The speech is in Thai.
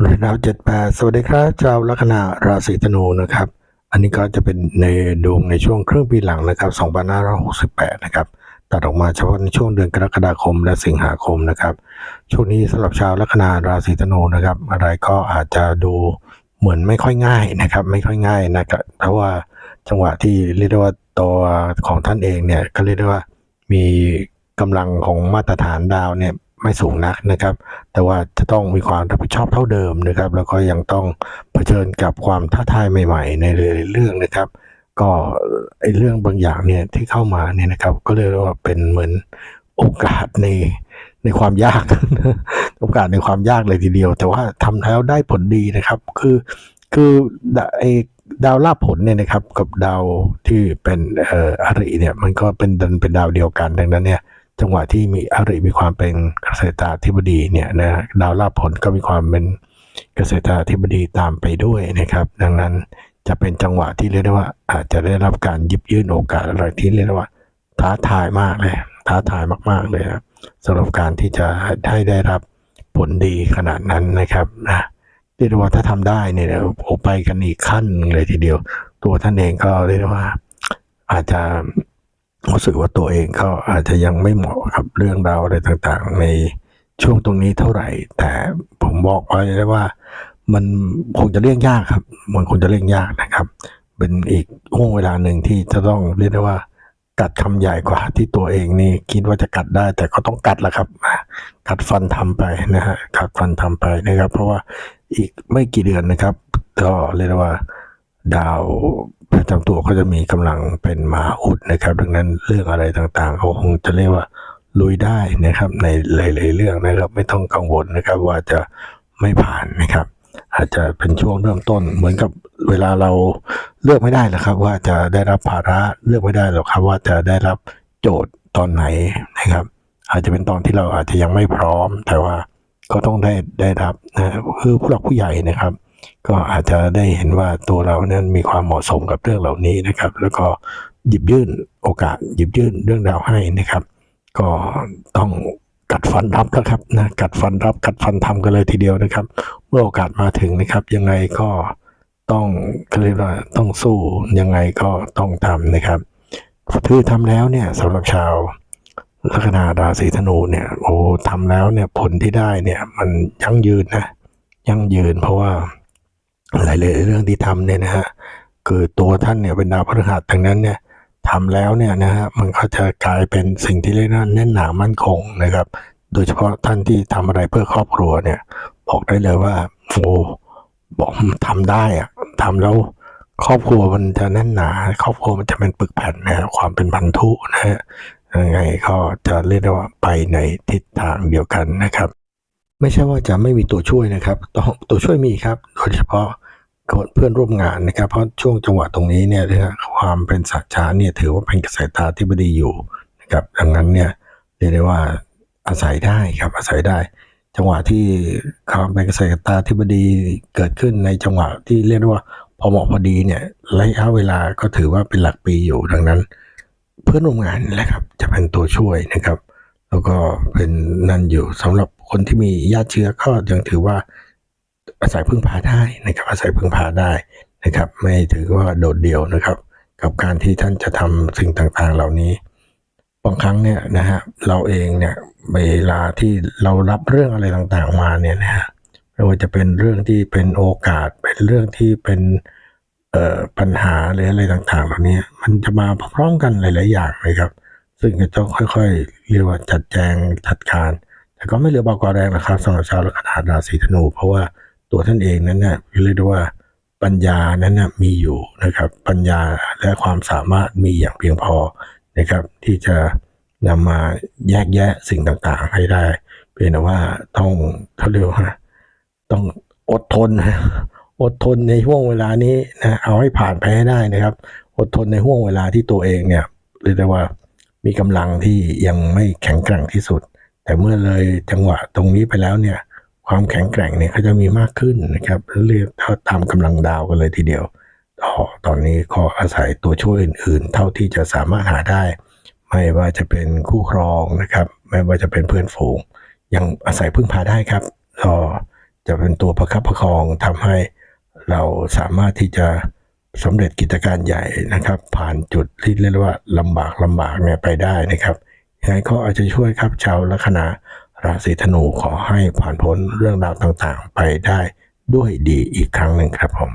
เรือนดาวเจ็ดแปดสวัสดีครับชาวลัคนาราศีธนูนะครับ อันนี้ก็จะเป็นในดวงในช่วงครึ่งปีหลังนะครับ2568 นะครับตัดออกมาเฉพาะในช่วงเดือนกรกฎาคมและสิงหาคมนะครับ ช่วงนี้สำหรับชาวลัคนาราศีธนูนะครับ อะไรก็อาจจะดูเหมือนไม่ค่อยง่ายนะครับ ไม่ค่อยง่ายนะครับเพราะว่าจังหวะที่เรียกได้ว่าตัวของท่านเองเนี่ยก็เรียกได้ว่ามีกำลังของมาตรฐานดาวเนี่ย ไม่สูงนักนะครับ แต่ว่าจะต้องมีความรับผิดชอบเท่าเดิมนะครับ แล้วก็ยังต้องเผชิญกับความท้าทายใหม่ ๆ ในเรื่องนะครับ ก็ไอเรื่องบางอย่างเนี่ยที่เข้ามาเนี่ยนะครับ ก็เรียกว่าเป็นเหมือนโอกาสในในความยาก โอกาสในความยากเลยทีเดียว แต่ว่าทำแล้วได้ผลดีนะครับ คือคือไอดาวลาผลเนี่ยนะครับ กับดาวที่เป็นเอ่ออริเนี่ย มันก็เป็นดันเป็นดาวเดียวกันดังนั้นเนี่ย จังหวะที่มีอริมีความเป็นเกษตราธิบดีเนี่ยนะดาวลาภผลก็มีความเป็นเกษตราธิบดีตามไปด้วยนะครับ ดังนั้นจะเป็นจังหวะที่เรียกได้ว่า อาจจะได้รับการยิบยื่นโอกาสอะไรที่เรียกได้ว่า ท้าทายมากเลยท้าทายมาก ๆเลยนะสำหรับการที่จะให้ได้รับผลดีขนาดนั้นนะครับนะเรียกว่าถ้าทำได้เนี่ยโอไปกันอีกขั้นเลยทีเดียว ตัวท่านเองก็เรียกว่าอาจจะ รู้สึกว่าตัวเองก็อาจจะยังไม่เหมาะกับเรื่องราวอะไรต่างๆ ในช่วงตรงนี้เท่าไหร่ แต่ผมบอกไว้ได้ว่า มันคงจะเลี่ยงยากครับ มันคงจะเลี่ยงยากนะครับ เป็นอีกห่วงเวลาหนึ่งที่จะต้องเรียกได้ว่า กัดคำใหญ่กว่าที่ตัวเองนี่คิดว่าจะกัดได้ แต่ก็ต้องกัดแหละครับกัดฟันทำไปนะฮะกัดฟันทำไปนะครับ เพราะว่าอีกไม่กี่เดือนนะครับ ก็เรียกได้ว่า ดาวประจำตัวก็จะมีกำลังเป็นมาอุดนะครับ ดังนั้นเรื่องอะไรต่างๆเขาคงจะเรียกว่าลุยได้นะครับ ในหลายๆเรื่องนะครับ ไม่ต้องกังวลนะครับ ว่าจะไม่ผ่านนะครับ อาจจะเป็นช่วงเริ่มต้น เหมือนกับเวลาเราเลือกไม่ได้หรอกครับ ว่าจะได้รับภาระเลือกไม่ได้หรอกครับ ว่าจะได้รับโจทย์ตอนไหนนะครับ อาจจะเป็นตอนที่เราอาจจะยังไม่พร้อม แต่ว่าก็ต้องได้ได้รับนะคือผู้หลักผู้ใหญ่นะครับ ก็อาจจะได้เห็นว่าตัวเรานั้นมีความเหมาะสมกับเรื่องเหล่านี้นะครับ แล้วก็หยิบยื่นโอกาสหยิบยื่นเรื่องราวให้นะครับ ก็ต้องกัดฟันรับนะครับนะกัดฟันรับกัดฟันทำกันเลยทีเดียวนะครับ เมื่อโอกาสมาถึงนะครับ ยังไงก็ต้องเรียกว่าต้องสู้ยังไงก็ต้องทำนะครับคือทำแล้วเนี่ยสำหรับชาวลัคนาราศีธนูเนี่ยโอ้ทำแล้วเนี่ยผลที่ได้เนี่ย มันยั่งยืนนะยั่งยืนเพราะว่า หลายๆเรื่องที่ทำเนี่ยนะฮะคือตัวท่านเนี่ยเป็นดาวพฤหัสดังนั้นเนี่ยทำแล้วเนี่ยนะฮะมันก็จะกลายเป็นสิ่งที่เรียกว่าแน่นหนามั่นคงนะครับ โดยเฉพาะท่านที่ทำอะไรเพื่อครอบครัวเนี่ย บอกได้เลยว่าโอ้บอกทำได้อะทำแล้วครอบครัวมันจะแน่นหนา ครอบครัวมันจะเป็นปึกแผ่นนะความเป็นพันธุนะฮะยังไงก็จะเรียกได้ว่าไปในทิศทางเดียวกันนะครับ ไม่ใช่ว่าจะไม่มีตัวช่วยนะครับต้องตัวช่วยมีครับ โดยเฉพาะ เพื่อนร่วมงานนะครับ เพราะช่วงจังหวะตรงนี้เนี่ยนะความเป็นสัจจาเนี่ยถือว่าเป็นเกษตราธิบดีอยู่นะครับดังนั้นเนี่ยเรียกได้ว่าอาศัยได้ครับอาศัยได้ จังหวะที่ความเป็นเกษตราธิบดีเกิดขึ้นในจังหวะที่เรียกว่าพอเหมาะพอดีเนี่ยระยะเวลาก็ถือว่าเป็นหลักปีอยู่ดังนั้น เพื่อนร่วมงานแหละครับจะเป็นตัวช่วยนะครับ แล้วก็เป็นนั่นอยู่สำหรับคนที่มีญาติเชื้อก็ยังถือว่า อาศัยพึ่งพาได้นะครับอาศัยพึ่งพาได้นะครับ ไม่ถือว่าโดดเดี่ยวนะครับ กับการที่ท่านจะทำสิ่งต่างๆ เหล่านี้บางครั้งเนี่ยนะฮะเราเองเนี่ยเวลาที่เรารับเรื่องอะไรต่างๆมาเนี่ยนะฮะไม่ว่าจะเป็นเรื่องที่เป็นโอกาส เป็นเรื่องที่เป็นเอ่อปัญหาหรืออะไรต่างๆ เหล่านี้มันจะมาพร้อมกันหลายๆอย่างเลยครับ ซึ่งจะต้องค่อยๆ เรียกว่าจัดแจงจัดการ แต่ก็ไม่เหลือเบากว่าแรงนะครับสำหรับชาวลัคนาราศีธนู เพราะว่า ตัวท่านเองนั้นเนี่ยเรียกได้ว่าปัญญานั้นนะมีอยู่นะครับ ปัญญาและความสามารถมีอย่างเพียงพอนะครับ ที่จะนำมาแยกแยะสิ่งต่างๆ ให้ได้ เพียงแต่ว่าต้องเขาเรียกว่าต้องอดทนนะอดทนในห่วงเวลานี้นะเอาให้ผ่านไปให้ได้นะครับ อดทนในห่วงเวลาที่ตัวเองเนี่ยเรียกได้ว่ามีกำลังที่ยังไม่แข็งแกร่งที่สุด แต่เมื่อเลยจังหวะตรงนี้ไปแล้วเนี่ย ความแข็งแกร่งเนี่ยเขาจะมีมากขึ้นนะครับเรียกตามกำลังดาวกันเลยทีเดียวต่อตอนนี้ก็อาศัยตัวช่วยอื่นๆ เท่าที่จะสามารถหาได้ ไม่ว่าจะเป็นคู่ครองนะครับ ไม่ว่าจะเป็นเพื่อนฝูง ยังอาศัยพึ่งพาได้ครับก็จะเป็นตัวประคับประคองทำให้เราสามารถที่จะสำเร็จกิจการใหญ่นะครับ ผ่านจุดที่เรียกว่าลำบากลำบากเนี่ยไปได้นะครับยังไงก็อาจจะช่วยครับชาวลัคนา ราศีธนูขอให้ผ่านพ้นเรื่องราวต่างๆ ไปได้ด้วยดีอีกครั้งหนึ่งครับผม